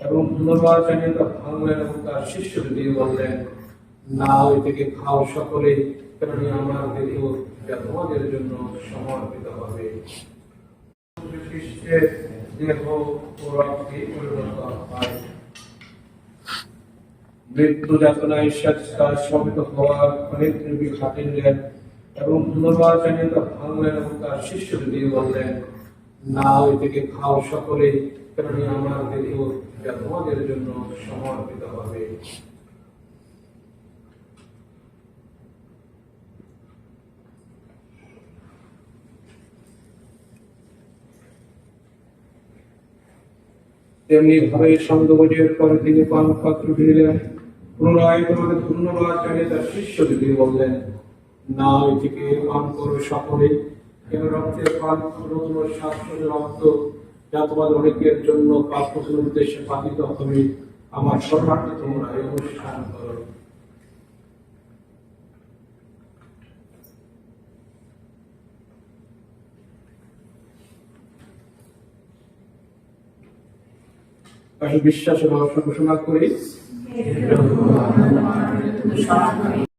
এবং তা ভাঙলেন এবং তার বললেন না ওই থেকে খাও সকলে আমার দেহ যা তোমাদের জন্য সমর্পিত হবে। মৃত্যু যাতনায় স্বেচ্ছায় সমিত হওয়ার অনেক নির্বী হাতে নিলেন এবং জানিয়ে ভাঙলেন এবং তার শিষ্যকে দিয়ে বললেন না থেকে খাও সকলে কারণ আমার দেহ, যা তোমাদের জন্য সমর্পিত হবে। তেমনি ভাবে সঙ্গভোজের পরে তিনি পান পাত্র দিলেন। পুনরায় তোমাকে ধন্যবাদ জানিয়ে তার শিষ্যকে দিয়ে বললেন। না থেকে পান করো সকলে কেন রক্তের শাশ্বত রক্ত যা তোমাদের অনেকের জন্য উদ্দেশ্যে হবে? আমার তোমরা এই অনুষ্ঠান করো। বিশ্বাসের রহস্য ঘোষণা করি।